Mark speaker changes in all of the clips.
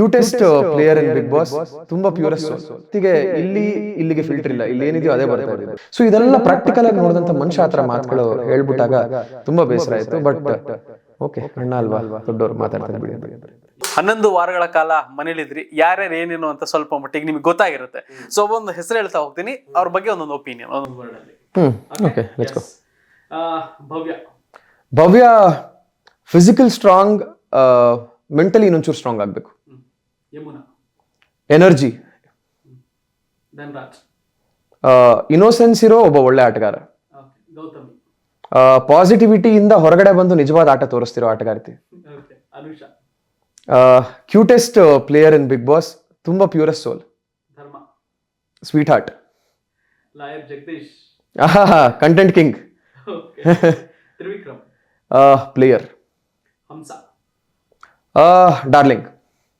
Speaker 1: Cutest player in Bigg Boss ತುಂಬಾ purest ಇಲ್ಲಿ ಇಲ್ಲಿಗೆ ಫಿಲ್ಟರ್ ಇಲ್ಲ. ಇಲ್ಲಿ. ಏನಿದೆಯೋ ಅದೇ ಬರ್ತಾ ಇದೆ. ಸೊ ಇದೆಲ್ಲ ಪ್ರಾಕ್ಟಿಕಲ್ ಆಗಿ ನೋಡಿದಂತ ಮನುಷ್ಯ ಆತರ ಮಾತುಗಳು ಹೇಳ್ಬಿಟ್ಟಾಗ ತುಂಬಾ ಬೇಸರ ಆಯ್ತು. ಬಟ್ ಓಕೆ ಅಣ್ಣ ಅಲ್ವಾ? ದೊಡ್ಡವರು ಮಾತಾಡ್ತಾರೆ ಬಿಡಿ.
Speaker 2: ಹನ್ನೊಂದು ವಾರಗಳ ಕಾಲ ಮನೇಲಿದ್ರಿ. ಯಾರ್ಯಾರು ಏನೇನು ಅಂತ ಸ್ವಲ್ಪ ಮಟ್ಟಿಗೆ ನಿಮ್ಗೆ ಗೊತ್ತಾಗಿರುತ್ತೆ. ಸೊ ಒಂದು ಹೆಸರು ಹೇಳ್ತಾ ಹೋಗ್ತೀನಿ. ಅವ್ರ ಬಗ್ಗೆ ಒಂದೊಂದು ಒಪಿನಿಯನ್ ಒಂದೊಂದು word ಅಲ್ಲಿ.
Speaker 1: ಹ್ಮ್ ಓಕೆ ಲೆಟ್ಸ್ ಗೋ
Speaker 2: ಆ, Bhavya.
Speaker 1: Bhavya physical strong mentally ಇನ್ನೊಂಚೂರು strong ಆಗಬೇಕು. ಎನರ್ಜಿ ಇನೋಸೆನ್ಸ್ ಇರೋ ಒಬ್ಬ ಒಳ್ಳೆ ಆಟಗಾರ.
Speaker 2: ಓಕೆ ಗೌತಮಿ.
Speaker 1: ಪಾಸಿಟಿವಿಟಿಯಿಂದ ಹೊರಗಡೆ ಬಂದು ನಿಜವಾದ ಆಟ ತೋರಿಸ್ತಿರೋ ಆಟಗಾರ್ತಿ. Cutest player in Bigg Boss ತುಂಬಾ purest soul
Speaker 2: Dharma.
Speaker 1: Sweetheart
Speaker 2: Jagadish.
Speaker 1: Content king player darling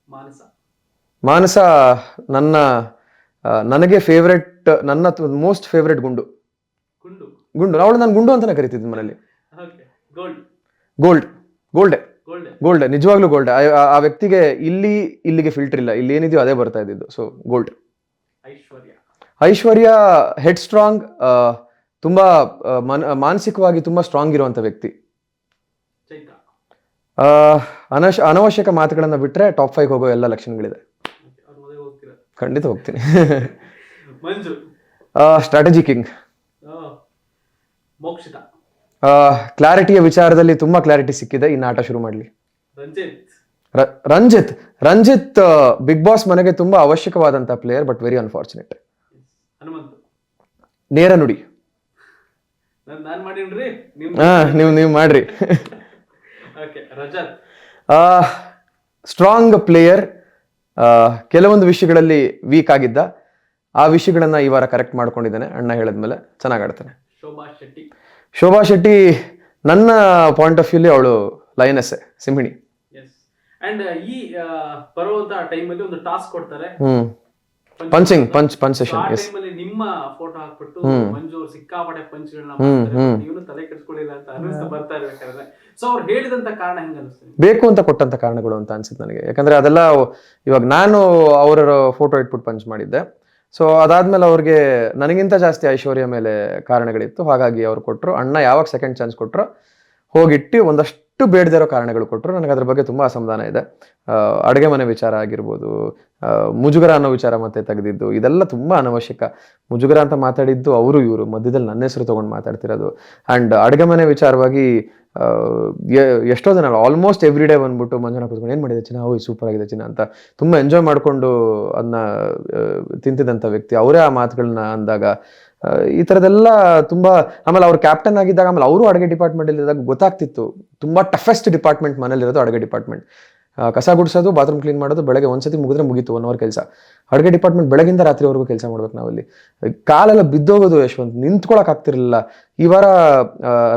Speaker 2: Manasa.
Speaker 1: Manasa ನನ್ನ ನನಗೆ ಫೇವ್ರೆಟ್ ನನ್ನ ಮೋಸ್ಟ್ ಫೇವ್ರೆಟ್ ಗುಂಡು. ಗುಂಡು? ಅವಳು ನಾನು ಗುಂಡು ಅಂತಾನೆ ಕರಿತಿದ್ದೆ ಮನೇಲಿ
Speaker 2: ಗೋಲ್ಡ್.
Speaker 1: ಗೋಲ್ಡ್. ಗೋಲ್ಡೆ. ನಿಜವಾಗ್ಲೂ ಗೋಲ್ಡ್. ಆ ವ್ಯಕ್ತಿಗೆ ಇಲ್ಲಿ ಇಲ್ಲಿಗೆ ಫಿಲ್ಟರ್ ಇಲ್ಲ. ಇಲ್ಲಿ ಏನಿದೆಯೋ ಅದೇ ಬರ್ತಾ ಇದ್ದಿದ್ದು. So gold.
Speaker 2: Aishwarya.
Speaker 1: Aishwarya head strong ತುಂಬಾ ಮಾನಸಿಕವಾಗಿ ತುಂಬಾ ಸ್ಟ್ರಾಂಗ್ ಇರುವಂತ ವ್ಯಕ್ತಿ. ಅನಶ ಅನವಶ್ಯಕ ಮಾತುಗಳನ್ನ ಬಿಟ್ರೆ ಟಾಪ್ ಫೈವ್ ಹೋಗೋ ಎಲ್ಲ ಲಕ್ಷಣಗಳಿದೆ
Speaker 2: ಓಕೆ ಅವ್ರ ಮದುವೆ ಹೋಗ್ತೀರ
Speaker 1: ಖಂಡಿತ ಹೋಗ್ತೀನಿ.
Speaker 2: ಮಂಜು.
Speaker 1: Strategy king
Speaker 2: Mokshitha.
Speaker 1: ಕ್ಲಾರಿಟಿಯ ವಿಚಾರದಲ್ಲಿ ತುಂಬಾ ಕ್ಲಾರಿಟಿ ಸಿಕ್ಕಿದೆ. ಇನ್ನು ಆಟ ಶುರು ಮಾಡಲಿ.
Speaker 2: ರಂಜಿತ್.
Speaker 1: ರಂಜಿತ್. ರಂಜಿತ್ ಬಿಗ್ ಬಾಸ್ ಮನೆಗೆ ತುಂಬಾ ಅವಶ್ಯಕವಾದಂತಹ ಪ್ಲೇಯರ್ ಬಟ್ ವೆರಿ ಅನ್ಫಾರ್ಚುನೇಟ್ ನೇರ ನುಡಿ. ನೀವು ನೀವು ಮಾಡ್ರಿ. ಸ್ಟ್ರಾಂಗ್ ಪ್ಲೇಯರ್ ಕೆಲವೊಂದು ವಿಷಯಗಳಲ್ಲಿ ವೀಕ್ ಆಗಿದ್ದ ಆ ವಿಷಯಗಳನ್ನ ಈ ವಾರ ಕರೆಕ್ಟ್ ಮಾಡ್ಕೊಂಡಿದ್ದಾನೆ. ಅಣ್ಣ ಹೇಳಿದ್ಮೇಲೆ ಚೆನ್ನಾಗಿ ಆಡ್ತಾನೆ.
Speaker 2: ಶೋಭಾ ಶೆಟ್ಟಿ.
Speaker 1: ಶೋಭಾ ಶೆಟ್ಟಿ ನನ್ನ ಪಾಯಿಂಟ್ ಆಫ್ ವ್ಯೂಲಿ ಅವಳು ಲೈನಸ್ಸೆ ಸಿಂಹಿಣಿ.
Speaker 2: ಎಸ್ ಅಂಡ್ ಈ ಬರುವಂತ ಟೈಮಲ್ಲಿ ಒಂದು ಟಾಸ್ಕ್ ಕೊಡ್ತಾರೆ.
Speaker 1: ಹ್ಮ್. Punching punch punch session yes
Speaker 2: ನಿಮ್ಮ ಫೋಟೋ ಹಾಕ್ಬಿಟ್ಟು ಮಂಜು ಅವ್ರು ಸಿಕ್ಕಾಪಟ್ಟೆ ಪಂಚ್ಗಳನ್ನ ಮಾಡ್ತಾರೆ
Speaker 1: ಹ್ಮ್.
Speaker 2: ತಲೆ ಕೆಡಿಸ್ಕೊಳ್ಳಿಲ್ಲ ಅಂತ ಅನಿಸ್ತಾ ಬರ್ತಾ ಇರ್ಬೇಕಾದ್ರೆ ಸೊ ಅವ್ರು ಹೇಳಿದಂತ ಕಾರಣ ಹೆಂಗ ಅನ್ಸುತ್ತೆ
Speaker 1: ಬೇಕು ಅಂತ ಕೊಟ್ಟಂತ ಕಾರಣಗಳು ಅಂತ ಅನ್ಸುತ್ತೆ ನನಗೆ. ಯಾಕಂದ್ರೆ ಅದೆಲ್ಲ ಇವಾಗ ನಾನು ಅವರ ಫೋಟೋ ಇಟ್ಬಿಟ್ಟು ಪಂಚ್ ಮಾಡಿದ್ದೆ. ಸೊ ಅದಾದ್ಮೇಲೆ ಅವ್ರಿಗೆ ನನಗಿಂತ ಜಾಸ್ತಿ ಐಶ್ವರ್ಯ ಮೇಲೆ ಕಾರಣಗಳಿತ್ತು. ಹಾಗಾಗಿ ಅವ್ರು ಕೊಟ್ಟರು ಅಣ್ಣ ಯಾವಾಗ ಸೆಕೆಂಡ್ ಚಾನ್ಸ್ ಕೊಟ್ಟರು ಹೋಗಿಟ್ಟು ಒಂದಷ್ಟು ಬೇಡದೇ ಬೇಡದಿರೋ ಕಾರಣಗಳು ಕೊಟ್ಟರು. ನನಗೆ ಅದ್ರ ಬಗ್ಗೆ ತುಂಬಾ ಅಸಮಾಧಾನ ಇದೆ. ಅಡುಗೆ ಮನೆ ವಿಚಾರ ಆಗಿರ್ಬೋದು ಮುಜುಗರ ಅನ್ನೋ ವಿಚಾರ ಮತ್ತೆ ತೆಗೆದಿದ್ದು, ಇದೆಲ್ಲ ತುಂಬಾ ಅನವಶ್ಯಕ. ಮುಜುಗರ ಅಂತ ಮಾತಾಡಿದ್ದು ಅವರು ಇವರು. ಮಧ್ಯದಲ್ಲಿ ನನ್ನ ಹೆಸರು ತೊಗೊಂಡು ಮಾತಾಡ್ತಿರೋದು. ಆ್ಯಂಡ್ ಅಡುಗೆ ಮನೆ ವಿಚಾರವಾಗಿ ಎಷ್ಟೋ ಜನ ಆಲ್ಮೋಸ್ಟ್ ಎವ್ರಿ ಡೇ ಬಂದ್ಬಿಟ್ಟು ಮಂಜಾನ ಕೂತ್ಕೊಂಡು, ಏನು ಮಾಡಿದೆ ಚಿನ್ನ? ಓಯ್ ಸೂಪರ್ ಆಗಿದೆ ಚಿನ್ನ ಅಂತ ತುಂಬ ಎಂಜಾಯ್ ಮಾಡಿಕೊಂಡು ಅದನ್ನ ತಿಂತಿದ್ದಂಥ ವ್ಯಕ್ತಿ. ಅವರೇ ಆ ಮಾತುಗಳನ್ನ ಅಂದಾಗ ಈ ಥರದೆಲ್ಲ ತುಂಬ, ಆಮೇಲೆ ಅವ್ರು ಕ್ಯಾಪ್ಟನ್ ಆಗಿದ್ದಾಗ ಆಮೇಲೆ ಅವರು ಅಡುಗೆ ಡಿಪಾರ್ಟ್ಮೆಂಟ್ ಇದ್ದಾಗ ಗೊತ್ತಾಗ್ತಿತ್ತು. ತುಂಬ ಟಫೆಸ್ಟ್ ಡಿಪಾರ್ಟ್ಮೆಂಟ್ ಮನೇಲಿರೋದು ಅಡುಗೆ ಡಿಪಾರ್ಟ್ಮೆಂಟ್ ಕಸ ಗುಡಿಸೋದು ಬಾತ್ರೂಮ್ ಕ್ಲೀನ್ ಮಾಡೋದು, ಬೆಳಗ್ಗೆ ಒಂದ್ಸತಿ ಮುಗಿದ್ರೆ ಮುಗೀತು ಒನ್ ಅವರ್ ಕೆಲಸ. ಅಡುಗೆ ಡಿಪಾರ್ಟ್ಮೆಂಟ್ ಬೆಳಗಿಂದ ರಾತ್ರಿವರೆಗೂ ಕೆಲಸ ಮಾಡ್ಬೇಕು ನಾವಲ್ಲಿ. ಕಾಲೆಲ್ಲ ಬಿದ್ದೋಗೋದು ಯಶವಂತ್, ನಿಂತ್ಕೊಳಕ್ ಆಗ್ತಿರ್ಲಿಲ್ಲ. ಈ ವಾರ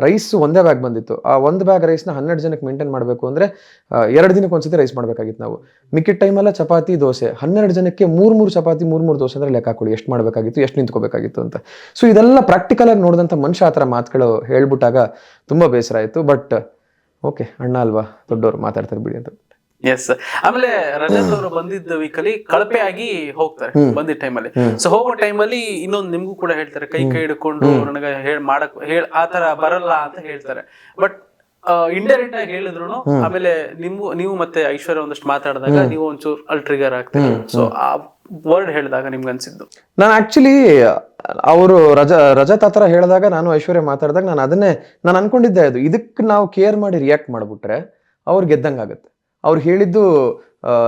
Speaker 1: ರೈಸ್ ಒಂದೇ ಬ್ಯಾಗ್ ಬಂದಿತ್ತು. ಆ ಒಂದು ಬ್ಯಾಗ್ ರೈಸ್ನ ಹನ್ನೆರಡು ಜನಕ್ಕೆ ಮೇಂಟೈನ್ ಮಾಡಬೇಕು ಅಂದ್ರೆ ಎರಡು ದಿನಕ್ಕೆ ಒಂದ್ಸತಿ ರೈಸ್ ಮಾಡ್ಬೇಕಾಗಿತ್ತು ನಾವು. ಮಿಕ್ಕಿದ ಟೈಮೆಲ್ಲ ಚಪಾತಿ, ದೋಸೆ. ಹನ್ನೆರಡು ಜನಕ್ಕೆ ಮೂರ್ ಮೂರು ಚಪಾತಿ, ಮೂರ್ ಮೂರು ದೋಸೆ ಅಂದ್ರೆ ಲೆಕ್ಕ ಹಾಕೊಳ್ಳಿ. ಎಷ್ಟು ಮಾಡಬೇಕಾಗಿತ್ತು, ಎಷ್ಟು ನಿಂತ್ಕೋಬೇಕಾಗಿತ್ತು ಅಂತ. ಸೊ ಇದೆಲ್ಲ ಪ್ರಾಕ್ಟಿಕಲ್ ಆಗಿ ನೋಡಿದಂಥ ಮನುಷ್ಯ ಆ ಥರ ಮಾತುಗಳು ಹೇಳ್ಬಿಟ್ಟಾಗ ತುಂಬಾ ಬೇಸರ ಆಯಿತು. ಬಟ್ ಓಕೆ ಅಣ್ಣ ಅಲ್ವಾ, ದೊಡ್ಡವರು ಮಾತಾಡ್ತಾರೆ ಬಿಡಿ ಅಂತ.
Speaker 2: ಎಸ್ ಆಮೇಲೆ ರಜತ್ ಅವರು ಬಂದಿದ್ದ ವೀಕಲ್ಲಿ ಕಳಪೆ ಆಗಿ ಹೋಗ್ತಾರೆ ಬಂದಿದ್ದ ಟೈಮಲ್ಲಿ ಸೊ ಹೋಗೋ ಟೈಮಲ್ಲಿ ಇನ್ನೊಂದು ನಿಮ್ಗೂ ಕೂಡ ಹೇಳ್ತಾರೆ ಕೈ ಕೈ ಹಿಡ್ಕೊಂಡು ನನಗೆ ಹೇಳ್ ಮಾಡಕ್ ಹೇಳ್ ಆತರ ಬರಲ್ಲ ಅಂತ ಹೇಳ್ತಾರೆ. ಬಟ್ ಇಂಡೈರೆಕ್ಟ್ ಆಗಿ ಹೇಳಿದ್ರು ಆಮೇಲೆ ನಿಮ್ಮ ನೀವು ಮತ್ತೆ ಐಶ್ವರ್ಯ ಒಂದಷ್ಟು ಮಾತಾಡಿದಾಗ ನೀವು ಒಂಚೂರು ಅಲ್ ಟ್ರಿಗರ್ ಆಗ್ತೀರಿ? ಸೊ ಆ ವರ್ಡ್ ಹೇಳಿದಾಗ ನಿಮ್ಗೆ ಅನ್ಸಿದ್ದು?
Speaker 1: ನಾನು ಆಕ್ಚುಲಿ ಅವರು ರಜ ರಜತ್ ಹತ್ರ ಹೇಳಿದಾಗ ನಾನು ಐಶ್ವರ್ಯ ಮಾತಾಡಿದಾಗ ನಾನು ಅದನ್ನೇ ನಾನು ಅನ್ಕೊಂಡಿದ್ದೆ ಅದು. ಇದಕ್ಕೆ ನಾವು ಕೇರ್ ಮಾಡಿ ರಿಯಾಕ್ಟ್ ಮಾಡ್ಬಿಟ್ರೆ ಅವ್ರು ಗೆದ್ದಂಗಾಗುತ್ತೆ. ಅವ್ರು ಹೇಳಿದ್ದು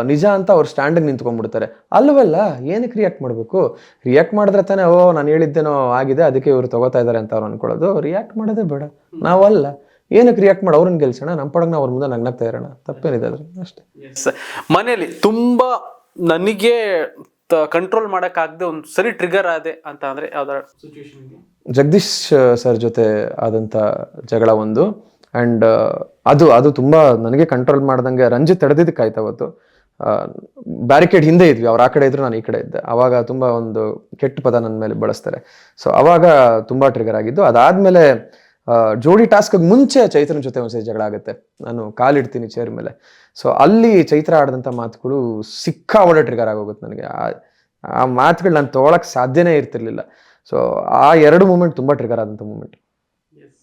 Speaker 1: ನಿಜ ಅಂತ ಅವ್ರು ಸ್ಟ್ಯಾಂಡಿಗೆ ನಿಂತ್ಕೊಂಡ್ಬಿಡ್ತಾರೆ. ಅಲ್ವಲ್ಲ ಏನಕ್ಕೆ ರಿಯಾಕ್ಟ್ ಮಾಡಬೇಕು? ರಿಯಾಕ್ಟ್ ಮಾಡಿದ್ರೆ ತಾನೇ ಓ ನಾನು ಹೇಳಿದ್ದೇನೋ ಆಗಿದೆ ಅದಕ್ಕೆ ಇವ್ರು ತಗೋತಾ ಇದ್ದಾರೆ ಅಂತ ಅವ್ರು ಅನ್ಕೊಳ್ಳೋದು. ರಿಯಾಕ್ಟ್ ಮಾಡೋದೇ ಬೇಡ. ನಾವಲ್ಲ. ಏನಕ್ಕೆ ರಿಯಾಕ್ಟ್ ಮಾಡಿ ಅವ್ರನ್ನ ಗೆಲ್ಸೋಣ? ನಮ್ಮ ಪಡಗ್ ನಾವು ಅವ್ರ ಮುಂದೆ ನಗ್ನಾಗ್ತಾ ಇರೋಣ. ತಪ್ಪೇನಿದೆ ಅದ್ರ ಅಷ್ಟೇ.
Speaker 2: ಮನೇಲಿ ತುಂಬಾ ನನಗೆ ಕಂಟ್ರೋಲ್ ಆಗದೆ ಒಂದು ಸರಿ ಟ್ರಿಗರ್ ಆದೆ ಅಂತ ಅಂದ್ರೆ ಯಾವ್ದಾರ
Speaker 1: ಜಗದೀಶ್ ಸರ್ ಜೊತೆ ಆದಂಥ ಜಗಳ ಒಂದು. ಆ್ಯಂಡ್ ಅದು ಅದು ತುಂಬ ನನಗೆ ಕಂಟ್ರೋಲ್ ಮಾಡ್ದಂಗೆ ರಂಜಿತ್ ತಡೆದಿದ್ದಕ್ಕೆ ಆಯ್ತು ಅವತ್ತು ಬ್ಯಾರಿಕೇಡ್ ಹಿಂದೆ ಇದ್ವಿ. ಅವ್ರು ಆ ಕಡೆ ಇದ್ರು, ನಾನು ಈ ಕಡೆ ಇದ್ದೆ. ಅವಾಗ ತುಂಬ ಒಂದು ಕೆಟ್ಟ ಪದ ನನ್ನ ಮೇಲೆ ಬಳಸ್ತಾರೆ. ಸೊ ಅವಾಗ ತುಂಬ ಟ್ರಿಗರ್ ಆಗಿದ್ದು. ಅದಾದಮೇಲೆ ಜೋಡಿ ಟಾಸ್ಕ್ ಮುಂಚೆ ಚೈತ್ರನ ಜೊತೆ ಒಂದ್ಸರಿ ಜಗಳ ಆಗುತ್ತೆ. ನಾನು ಕಾಲಿಡ್ತೀನಿ ಚೇರ್ ಮೇಲೆ. ಸೊ ಅಲ್ಲಿ ಚೈತ್ರ ಆಡಿದಂಥ ಮಾತುಗಳು ಸಿಕ್ಕಾಬಡೆ ಟ್ರಿಗರ್ ಆಗೋಗುತ್ತೆ ನನಗೆ. ಆ- ಆ ಮಾತುಗಳು ನಾನು ತೊಗೊಳಕ್ಕೆ ಸಾಧ್ಯನೇ ಇರ್ತಿರ್ಲಿಲ್ಲ. ಸೊ ಆ ಎರಡು ಮೂಮೆಂಟ್ ತುಂಬಾ ಟ್ರಿಗರ್ ಆದಂಥ ಮೂಮೆಂಟ್